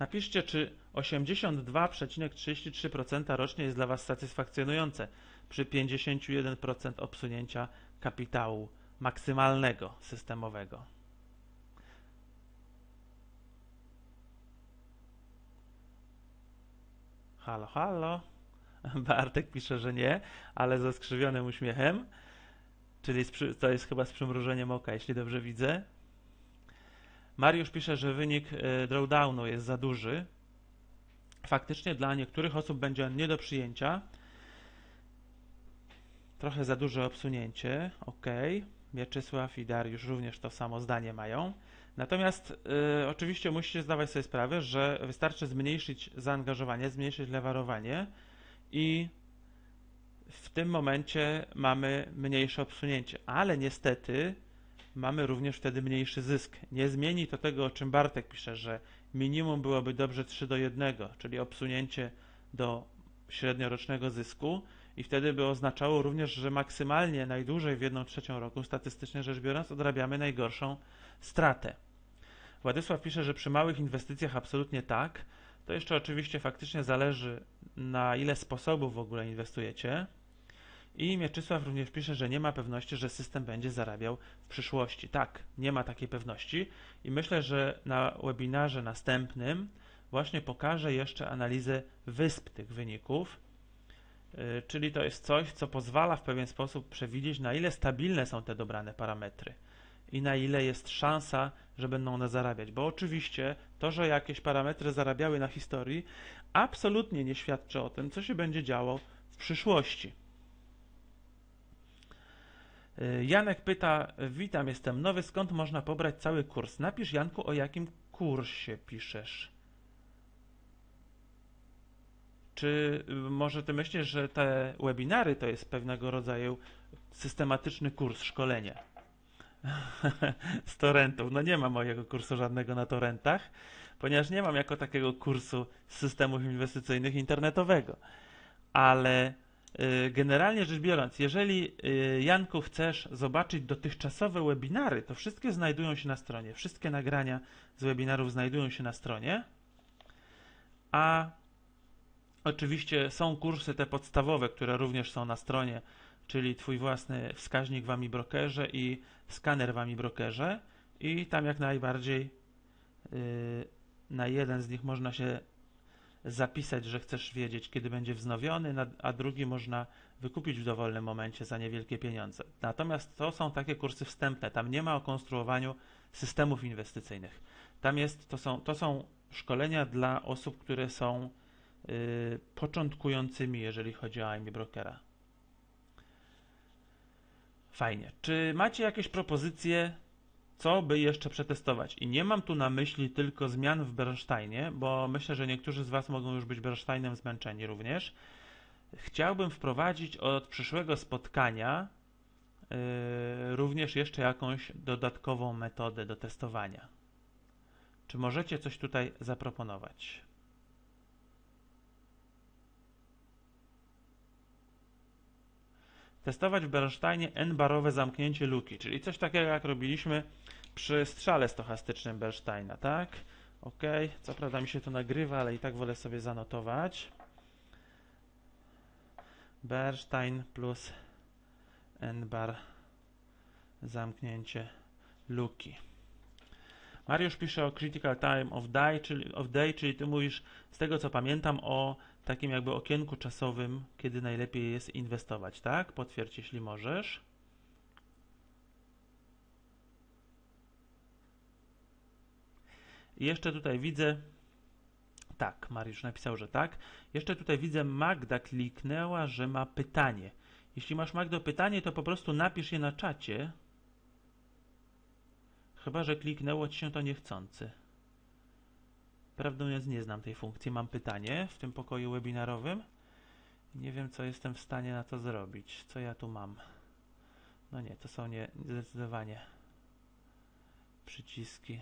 Napiszcie, czy 82,33% rocznie jest dla Was satysfakcjonujące przy 51% obsunięcia kapitału maksymalnego systemowego. Halo, halo. Bartek pisze, że nie, ale ze skrzywionym uśmiechem. Czyli to jest chyba z przymrużeniem oka, jeśli dobrze widzę. Mariusz pisze, że wynik e, drawdownu jest za duży. Faktycznie dla niektórych osób będzie on nie do przyjęcia. Trochę za duże obsunięcie. Ok. Mieczysław i Dariusz również to samo zdanie mają. Natomiast y, oczywiście musicie zdawać sobie sprawę, że wystarczy zmniejszyć zaangażowanie, zmniejszyć lewarowanie i w tym momencie mamy mniejsze obsunięcie, ale niestety mamy również wtedy mniejszy zysk. Nie zmieni to tego, o czym Bartek pisze, że minimum byłoby dobrze 3 do 1, czyli obsunięcie do średniorocznego zysku i wtedy by oznaczało również, że maksymalnie najdłużej w 1 trzecią roku, statystycznie rzecz biorąc, odrabiamy najgorszą stratę. Władysław pisze, że przy małych inwestycjach absolutnie tak. To jeszcze oczywiście faktycznie zależy na ile sposobów w ogóle inwestujecie. I Mieczysław również pisze, że nie ma pewności, że system będzie zarabiał w przyszłości. Tak, nie ma takiej pewności i myślę, że na webinarze następnym właśnie pokażę jeszcze analizę wysp tych wyników, yy, czyli to jest coś, co pozwala w pewien sposób przewidzieć, na ile stabilne są te dobrane parametry i na ile jest szansa, że będą one zarabiać. Bo oczywiście to, że jakieś parametry zarabiały na historii, absolutnie nie świadczy o tym, co się będzie działo w przyszłości. Y, Janek pyta, witam, jestem nowy, skąd można pobrać cały kurs? Napisz Janku, o jakim kursie piszesz. Czy y, może ty myślisz, że te webinary to jest pewnego rodzaju systematyczny kurs szkolenia? z torrentów. No nie mam mojego kursu żadnego na torrentach, ponieważ nie mam jako takiego kursu systemów inwestycyjnych internetowego. Ale generalnie rzecz biorąc, jeżeli y, Janku chcesz zobaczyć dotychczasowe webinary, to wszystkie znajdują się na stronie. Wszystkie nagrania z webinarów znajdują się na stronie. A oczywiście są kursy te podstawowe, które również są na stronie czyli Twój własny wskaźnik w AmiBrokerze i skaner w AmiBrokerze i tam jak najbardziej yy, na jeden z nich można się zapisać, że chcesz wiedzieć, kiedy będzie wznowiony, a drugi można wykupić w dowolnym momencie za niewielkie pieniądze. Natomiast to są takie kursy wstępne, tam nie ma o konstruowaniu systemów inwestycyjnych. Tam jest, to są, to są szkolenia dla osób, które są yy, początkującymi, jeżeli chodzi o IMI Brokera. Fajnie. Czy macie jakieś propozycje, co by jeszcze przetestować? I nie mam tu na myśli tylko zmian w Bernsteinie, bo myślę, że niektórzy z Was mogą już być Bernsteinem zmęczeni również. Chciałbym wprowadzić od przyszłego spotkania yy, również jeszcze jakąś dodatkową metodę do testowania. Czy możecie coś tutaj zaproponować? Testować w Bernsteinie n-barowe zamknięcie luki, czyli coś takiego jak robiliśmy przy strzale stochastycznym Bernsteina, tak? Ok, co prawda mi się to nagrywa, ale i tak wolę sobie zanotować. Bernstein plus n-bar zamknięcie luki. Mariusz pisze o critical time of day, czyli, of day, czyli ty mówisz, z tego co pamiętam, o takim jakby okienku czasowym, kiedy najlepiej jest inwestować, tak? Potwierdź, jeśli możesz. I jeszcze tutaj widzę, tak, Mariusz napisał, że tak. Jeszcze tutaj widzę, Magda kliknęła, że ma pytanie. Jeśli masz Magdo pytanie, to po prostu napisz je na czacie. Chyba, że kliknęło ci się to niechcący. Prawdę mówiąc nie znam tej funkcji. Mam pytanie w tym pokoju webinarowym. Nie wiem, co jestem w stanie na to zrobić. Co ja tu mam? No nie, to są nie, zdecydowanie przyciski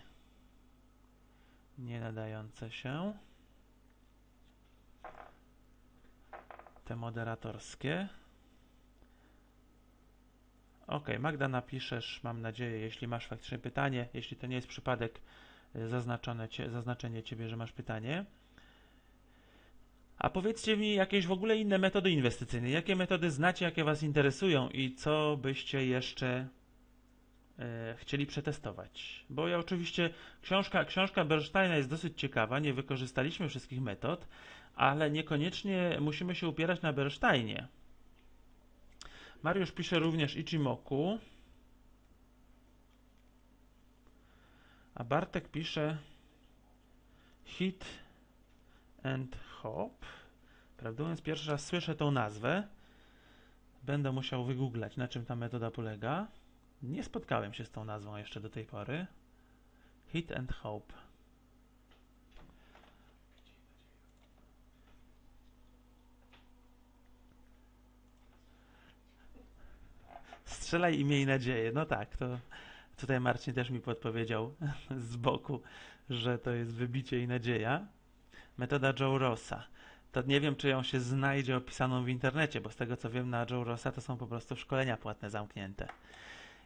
nie nadające się. Te moderatorskie. Ok, Magda napiszesz, mam nadzieję, jeśli masz faktycznie pytanie. Jeśli to nie jest przypadek, y, zaznaczone zaznaczenie ciebie, że masz pytanie. A powiedzcie mi jakieś w ogóle inne metody inwestycyjne. Jakie metody znacie, jakie Was interesują i co byście jeszcze e, chcieli przetestować? Bo ja oczywiście, książka, książka Bernsteina jest dosyć ciekawa, nie wykorzystaliśmy wszystkich metod, ale niekoniecznie musimy się upierać na Bernsteinie. Mariusz pisze również Ichimoku. A Bartek pisze Hit and Hop. Prawdę mówiąc, pierwszy raz słyszę tą nazwę. Będę musiał wygooglać, na czym ta metoda polega. Nie spotkałem się z tą nazwą jeszcze do tej pory. Hit and Hope. Strzelaj i miej nadzieję. No tak, to tutaj Marcin też mi podpowiedział z boku, że to jest wybicie i nadzieja. Metoda Joe Rossa. To nie wiem, czy ją się znajdzie opisaną w internecie, bo z tego co wiem na Joe Rossa to są po prostu szkolenia płatne zamknięte.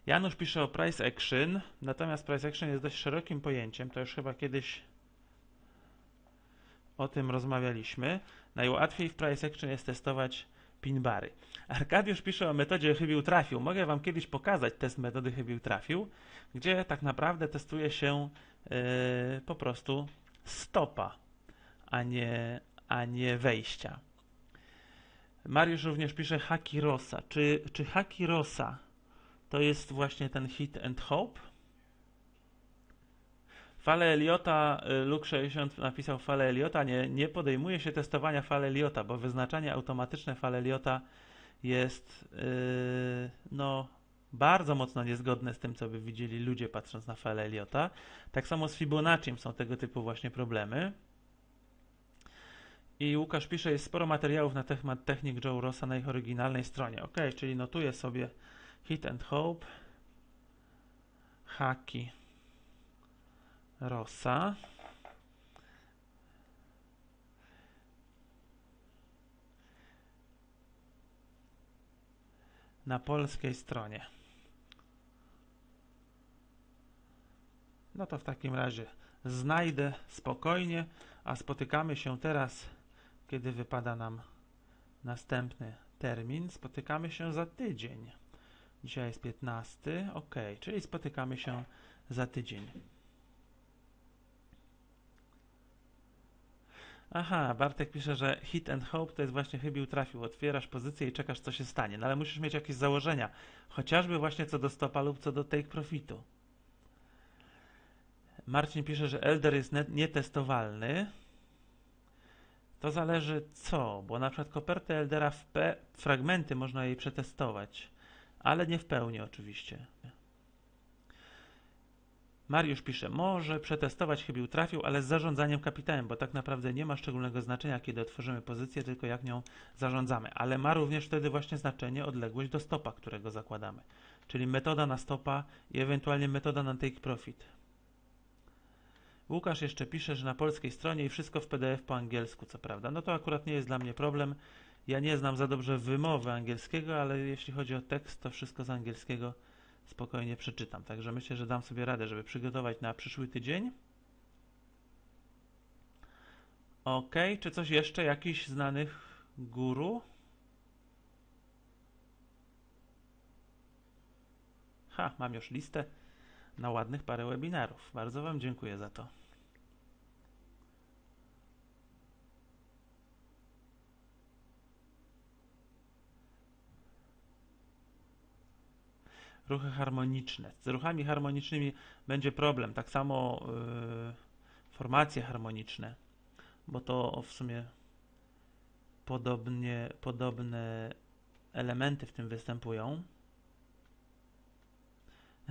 Janusz pisze o price action, natomiast price action jest dość szerokim pojęciem, to już chyba kiedyś o tym rozmawialiśmy. Najłatwiej w price action jest testować pinbary. Arkadiusz pisze o metodzie chybił trafił. Mogę Wam kiedyś pokazać test metody chybił trafił, gdzie tak naprawdę testuje się yy, po prostu stopa, a nie, a nie wejścia. Mariusz również pisze Haki Rosa. Czy, czy Haki Rosa to jest właśnie ten hit and hope? Fale Eliota, y, Luke 60 napisał fale Eliota, nie, nie podejmuje się testowania fal Eliota, bo wyznaczanie automatyczne fal Eliota jest yy, no, bardzo mocno niezgodne z tym, co by widzieli ludzie patrząc na falę Eliota. Tak samo z Fibonacci są tego typu właśnie problemy. I Łukasz pisze, jest sporo materiałów na temat technik Joe Rossa na ich oryginalnej stronie. Ok, czyli notuję sobie Hit and Hope, haki Rossa. Na polskiej stronie. No to w takim razie znajdę spokojnie, a spotykamy się teraz, kiedy wypada nam następny termin. Spotykamy się za tydzień. Dzisiaj jest 15, ok, czyli spotykamy się za tydzień. Aha, Bartek pisze, że hit and hope to jest właśnie chybił trafił. Otwierasz pozycję i czekasz, co się stanie. No ale musisz mieć jakieś założenia, chociażby właśnie co do stopa lub co do take profitu. Marcin pisze, że Elder jest nietestowalny. To zależy co, bo na przykład kopertę Eldera w P, fragmenty można jej przetestować, ale nie w pełni oczywiście. Mariusz pisze, może przetestować chybił trafił, ale z zarządzaniem kapitałem, bo tak naprawdę nie ma szczególnego znaczenia, kiedy otworzymy pozycję, tylko jak nią zarządzamy. Ale ma również wtedy właśnie znaczenie odległość do stopa, którego zakładamy. Czyli metoda na stopa i ewentualnie metoda na take profit. Łukasz jeszcze pisze, że na polskiej stronie i wszystko w PDF po angielsku, co prawda. No to akurat nie jest dla mnie problem. Ja nie znam za dobrze wymowy angielskiego, ale jeśli chodzi o tekst, to wszystko z angielskiego spokojnie przeczytam. Także myślę, że dam sobie radę, żeby przygotować na przyszły tydzień. Ok, czy coś jeszcze? Jakiś znanych guru? Ha, mam już listę na ładnych parę webinarów. Bardzo Wam dziękuję za to. Ruchy harmoniczne. Z ruchami harmonicznymi będzie problem. Tak samo yy, formacje harmoniczne, bo to w sumie podobnie, podobne elementy w tym występują.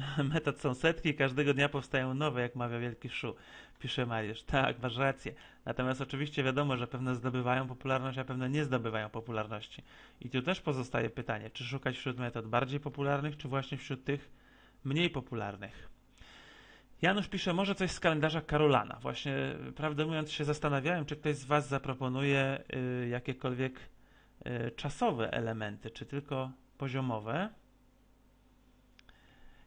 Metod są setki, każdego dnia powstają nowe, jak mawia Wielki Szu, pisze Mariusz. Tak, masz rację. Natomiast oczywiście wiadomo, że pewne zdobywają popularność, a pewne nie zdobywają popularności. I tu też pozostaje pytanie, czy szukać wśród metod bardziej popularnych, czy właśnie wśród tych mniej popularnych. Janusz pisze, może coś z kalendarza Karolana. Właśnie, prawdę mówiąc, się zastanawiałem, czy ktoś z Was zaproponuje y, jakiekolwiek y, czasowe elementy, czy tylko poziomowe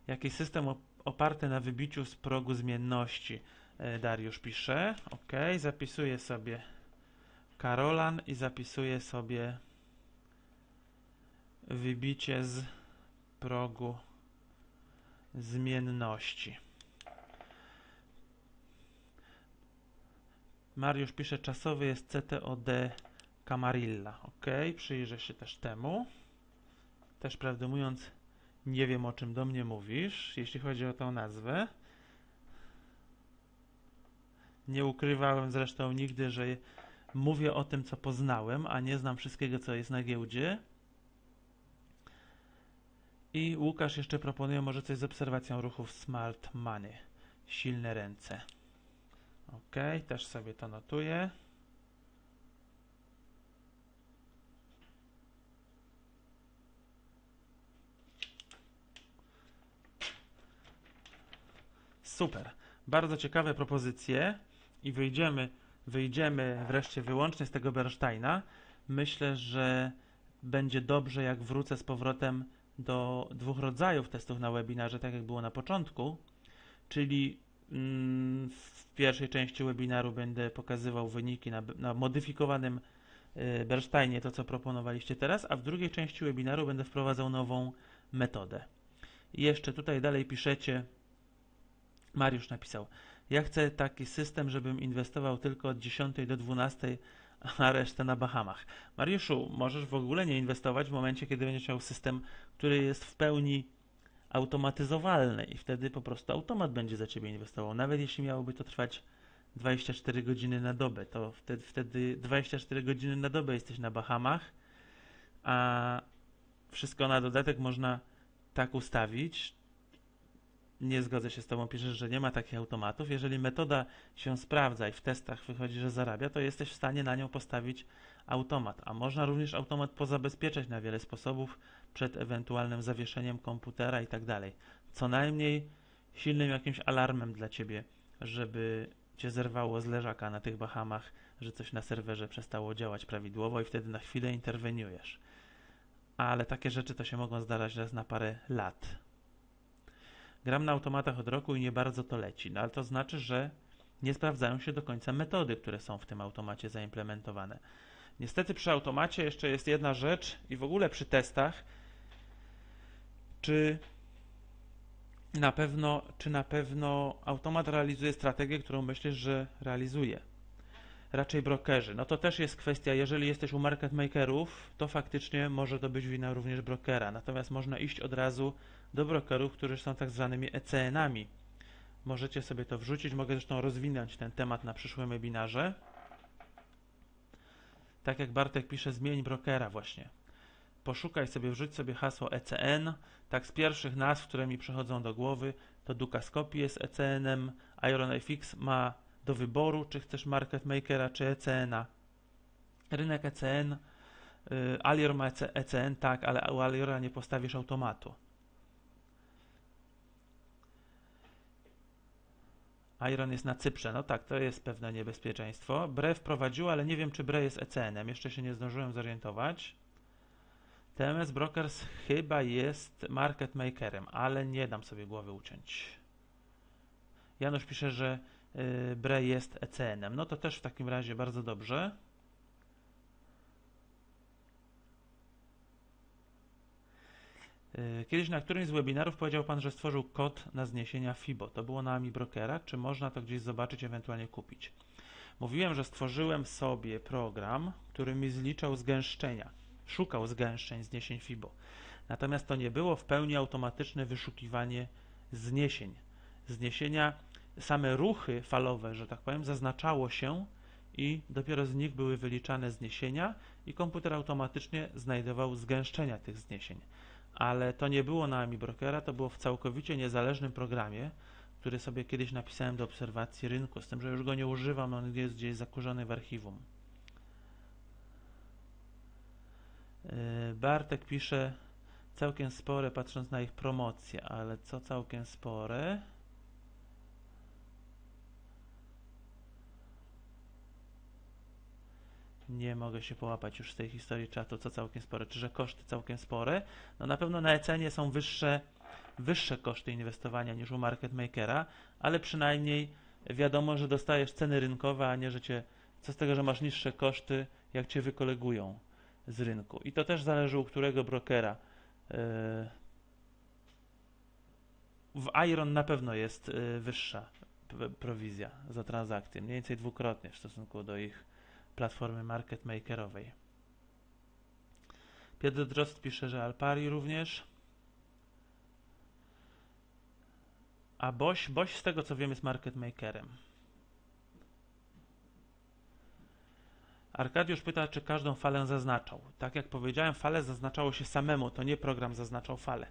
jakiś system oparty na wybiciu z progu zmienności. E, Dariusz pisze. Ok, zapisuję sobie Karolan i zapisuję sobie wybicie z progu zmienności. Mariusz pisze, czasowy jest CTOD Camarilla. Ok, przyjrzę się też temu. Też prawdę mówiąc, nie wiem o czym do mnie mówisz, jeśli chodzi o tą nazwę. Nie ukrywałem zresztą nigdy, że mówię o tym, co poznałem, a nie znam wszystkiego, co jest na giełdzie. I Łukasz jeszcze proponuje może coś z obserwacją ruchów Smart Money. Silne ręce. Ok, też sobie to notuję. Super. Bardzo ciekawe propozycje i wyjdziemy, wyjdziemy wreszcie wyłącznie z tego Bernsteina. Myślę, że będzie dobrze, jak wrócę z powrotem do dwóch rodzajów testów na webinarze, tak jak było na początku, czyli mm, w pierwszej części webinaru będę pokazywał wyniki na, na modyfikowanym y, Bernsteinie, to co proponowaliście teraz, a w drugiej części webinaru będę wprowadzał nową metodę. I jeszcze tutaj dalej piszecie, Mariusz napisał, ja chcę taki system, żebym inwestował tylko od 10 do 12, a resztę na Bahamach. Mariuszu, możesz w ogóle nie inwestować w momencie, kiedy będziesz miał system, który jest w pełni automatyzowalny i wtedy po prostu automat będzie za ciebie inwestował. Nawet jeśli miałoby to trwać 24 godziny na dobę, to wtedy, wtedy 24 godziny na dobę jesteś na Bahamach, a wszystko na dodatek można tak ustawić, nie zgodzę się z Tobą, piszesz, że nie ma takich automatów. Jeżeli metoda się sprawdza i w testach wychodzi, że zarabia, to jesteś w stanie na nią postawić automat. A można również automat pozabezpieczać na wiele sposobów przed ewentualnym zawieszeniem komputera i tak dalej. Co najmniej silnym jakimś alarmem dla Ciebie, żeby Cię zerwało z leżaka na tych Bahamach, że coś na serwerze przestało działać prawidłowo i wtedy na chwilę interweniujesz. Ale takie rzeczy to się mogą zdarzać raz na parę lat. Gram na automatach od roku i nie bardzo to leci, no ale to znaczy, że nie sprawdzają się do końca metody, które są w tym automacie zaimplementowane. Niestety przy automacie jeszcze jest jedna rzecz i w ogóle przy testach, czy na pewno, czy na pewno automat realizuje strategię, którą myślisz, że realizuje. Raczej brokerzy. No to też jest kwestia, jeżeli jesteś u market makerów, to faktycznie może to być wina również brokera. Natomiast można iść od razu do brokerów, którzy są tak zwanymi ECN-ami. Możecie sobie to wrzucić, mogę zresztą rozwinąć ten temat na przyszłym webinarze. Tak jak Bartek pisze, zmień brokera właśnie. Poszukaj sobie, wrzuć sobie hasło ECN. Tak z pierwszych nazw, które mi przychodzą do głowy, to Dukascopy jest ECN-em, IronFX ma do wyboru, czy chcesz market makera, czy ECN-a. Rynek ECN, y, Alior ma ECN, tak, ale u Aliora nie postawisz automatu. Iron jest na Cyprze. No tak, to jest pewne niebezpieczeństwo. Bre wprowadziło, ale nie wiem, czy Bre jest ECN-em. Jeszcze się nie zdążyłem zorientować. TMS Brokers chyba jest market makerem, ale nie dam sobie głowy uciąć. Janusz pisze, że y, Bre jest ECN-em. No to też w takim razie bardzo dobrze. Kiedyś na którymś z webinarów powiedział Pan, że stworzył kod na zniesienia FIBO. To było na AMI Brokera. Czy można to gdzieś zobaczyć, ewentualnie kupić? Mówiłem, że stworzyłem sobie program, który mi zliczał zgęszczenia. Szukał zgęszczeń zniesień FIBO. Natomiast to nie było w pełni automatyczne wyszukiwanie zniesień. Zniesienia, same ruchy falowe, że tak powiem, zaznaczało się i dopiero z nich były wyliczane zniesienia i komputer automatycznie znajdował zgęszczenia tych zniesień ale to nie było na AMI Brokera, to było w całkowicie niezależnym programie, który sobie kiedyś napisałem do obserwacji rynku, z tym, że już go nie używam, on jest gdzieś zakurzony w archiwum. Yy, Bartek pisze całkiem spore, patrząc na ich promocję, ale co całkiem spore? Nie mogę się połapać już z tej historii czatu, co całkiem spore. Czy że koszty całkiem spore? No na pewno na ECN są wyższe, wyższe koszty inwestowania niż u market makera, ale przynajmniej wiadomo, że dostajesz ceny rynkowe, a nie, że cię, co z tego, że masz niższe koszty, jak cię wykolegują z rynku. I to też zależy u którego brokera. Yy, w Iron na pewno jest yy, wyższa prowizja za transakcję, mniej więcej dwukrotnie w stosunku do ich platformy market makerowej. Piotr Drost pisze, że Alpari również. A Boś, Boś z tego co wiem jest market makerem. Arkadiusz pyta, czy każdą falę zaznaczał. Tak jak powiedziałem, falę zaznaczało się samemu, to nie program zaznaczał falę.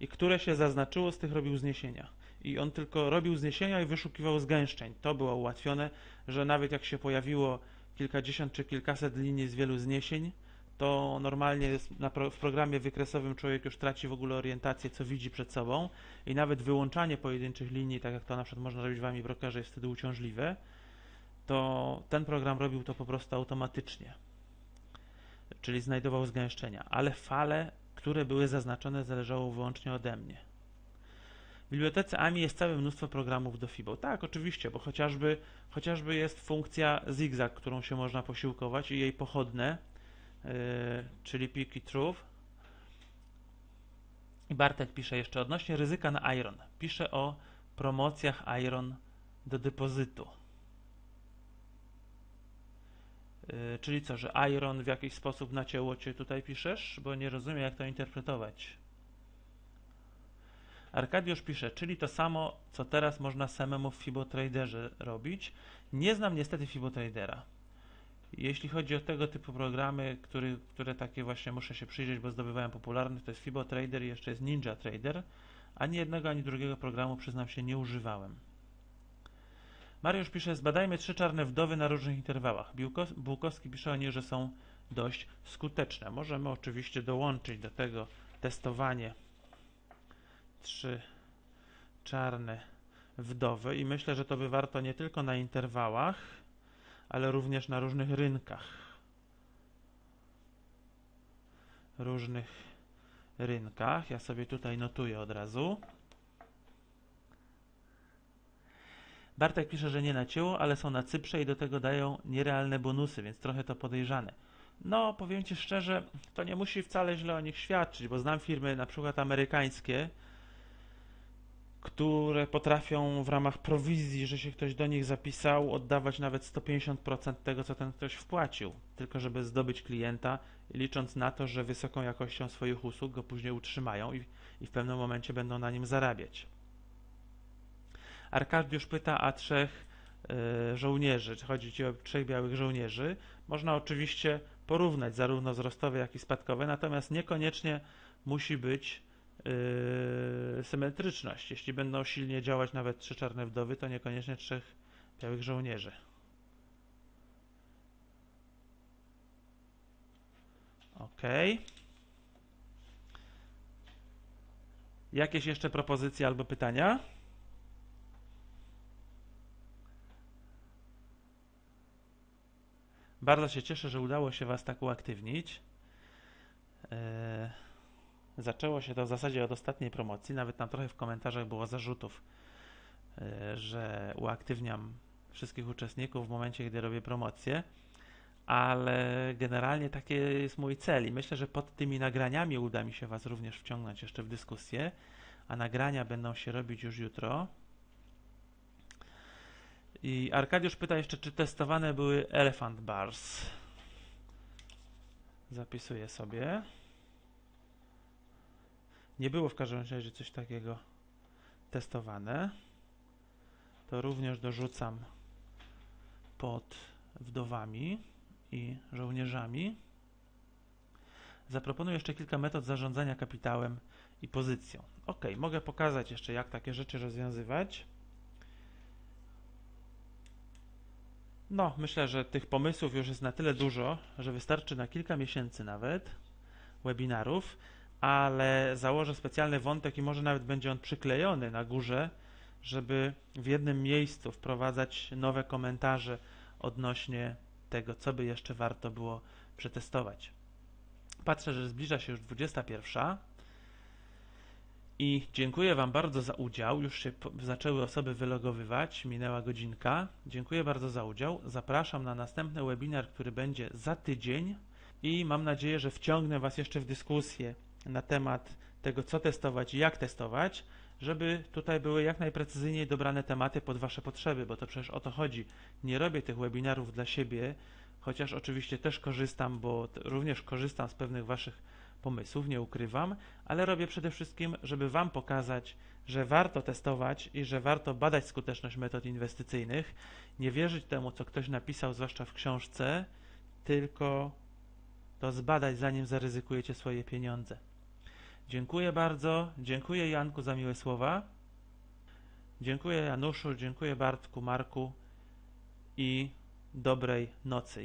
I które się zaznaczyło, z tych robił zniesienia. I on tylko robił zniesienia i wyszukiwał zgęszczeń. To było ułatwione, że nawet jak się pojawiło kilkadziesiąt czy kilkaset linii z wielu zniesień, to normalnie pro, w programie wykresowym człowiek już traci w ogóle orientację, co widzi przed sobą. I nawet wyłączanie pojedynczych linii, tak jak to na przykład można robić w Ami Brokerze, jest wtedy uciążliwe, to ten program robił to po prostu automatycznie, czyli znajdował zgęszczenia, ale fale, które były zaznaczone, zależało wyłącznie ode mnie. W bibliotece AMI jest całe mnóstwo programów do FIBO. Tak, oczywiście, bo chociażby, chociażby jest funkcja zigzag, którą się można posiłkować i jej pochodne, yy, czyli peak i truth. I Bartek pisze jeszcze odnośnie ryzyka na Iron. Pisze o promocjach Iron do depozytu. Yy, czyli co, że Iron w jakiś sposób nacięło cię tutaj piszesz? Bo nie rozumiem, jak to interpretować. Arkadiusz pisze, czyli to samo, co teraz można samemu w FiboTraderze robić. Nie znam niestety FiboTradera. Jeśli chodzi o tego typu programy, który, które takie właśnie muszę się przyjrzeć, bo zdobywałem popularność, to jest FiboTrader i jeszcze jest Ninja Trader. Ani jednego, ani drugiego programu, przyznam się, nie używałem. Mariusz pisze, zbadajmy trzy czarne wdowy na różnych interwałach. Bułkowski pisze o niej, że są dość skuteczne. Możemy oczywiście dołączyć do tego testowanie trzy czarne wdowy i myślę, że to by warto nie tylko na interwałach, ale również na różnych rynkach. Różnych rynkach. Ja sobie tutaj notuję od razu. Bartek pisze, że nie nacięło, ale są na Cyprze i do tego dają nierealne bonusy, więc trochę to podejrzane. No, powiem Ci szczerze, to nie musi wcale źle o nich świadczyć, bo znam firmy na przykład amerykańskie, które potrafią w ramach prowizji, że się ktoś do nich zapisał, oddawać nawet 150% tego, co ten ktoś wpłacił, tylko żeby zdobyć klienta, licząc na to, że wysoką jakością swoich usług go później utrzymają i, i w pewnym momencie będą na nim zarabiać. Arkadiusz pyta, a trzech y, żołnierzy, czy chodzi ci o trzech białych żołnierzy? Można oczywiście porównać zarówno wzrostowe, jak i spadkowe, natomiast niekoniecznie musi być yy, symetryczność. Jeśli będą silnie działać nawet trzy czarne wdowy, to niekoniecznie trzech białych żołnierzy. Ok. Jakieś jeszcze propozycje albo pytania? Bardzo się cieszę, że udało się Was tak uaktywnić. Yy. Zaczęło się to w zasadzie od ostatniej promocji, nawet tam trochę w komentarzach było zarzutów, e, że uaktywniam wszystkich uczestników w momencie, gdy robię promocję, ale generalnie taki jest mój cel i myślę, że pod tymi nagraniami uda mi się Was również wciągnąć jeszcze w dyskusję, a nagrania będą się robić już jutro. I Arkadiusz pyta jeszcze, czy testowane były Elephant Bars. Zapisuję sobie. Nie było w każdym razie coś takiego testowane. To również dorzucam pod wdowami i żołnierzami. Zaproponuję jeszcze kilka metod zarządzania kapitałem i pozycją. Ok, mogę pokazać jeszcze, jak takie rzeczy rozwiązywać. No, myślę, że tych pomysłów już jest na tyle dużo, że wystarczy na kilka miesięcy nawet webinarów ale założę specjalny wątek i może nawet będzie on przyklejony na górze, żeby w jednym miejscu wprowadzać nowe komentarze odnośnie tego, co by jeszcze warto było przetestować. Patrzę, że zbliża się już 21. I dziękuję Wam bardzo za udział. Już się zaczęły osoby wylogowywać, minęła godzinka. Dziękuję bardzo za udział. Zapraszam na następny webinar, który będzie za tydzień i mam nadzieję, że wciągnę Was jeszcze w dyskusję na temat tego, co testować i jak testować, żeby tutaj były jak najprecyzyjniej dobrane tematy pod Wasze potrzeby, bo to przecież o to chodzi. Nie robię tych webinarów dla siebie, chociaż oczywiście też korzystam, bo również korzystam z pewnych Waszych pomysłów, nie ukrywam, ale robię przede wszystkim, żeby Wam pokazać, że warto testować i że warto badać skuteczność metod inwestycyjnych, nie wierzyć temu, co ktoś napisał, zwłaszcza w książce, tylko to zbadać, zanim zaryzykujecie swoje pieniądze. Dziękuję bardzo, dziękuję Janku za miłe słowa, dziękuję Januszu, dziękuję Bartku, Marku i dobrej nocy.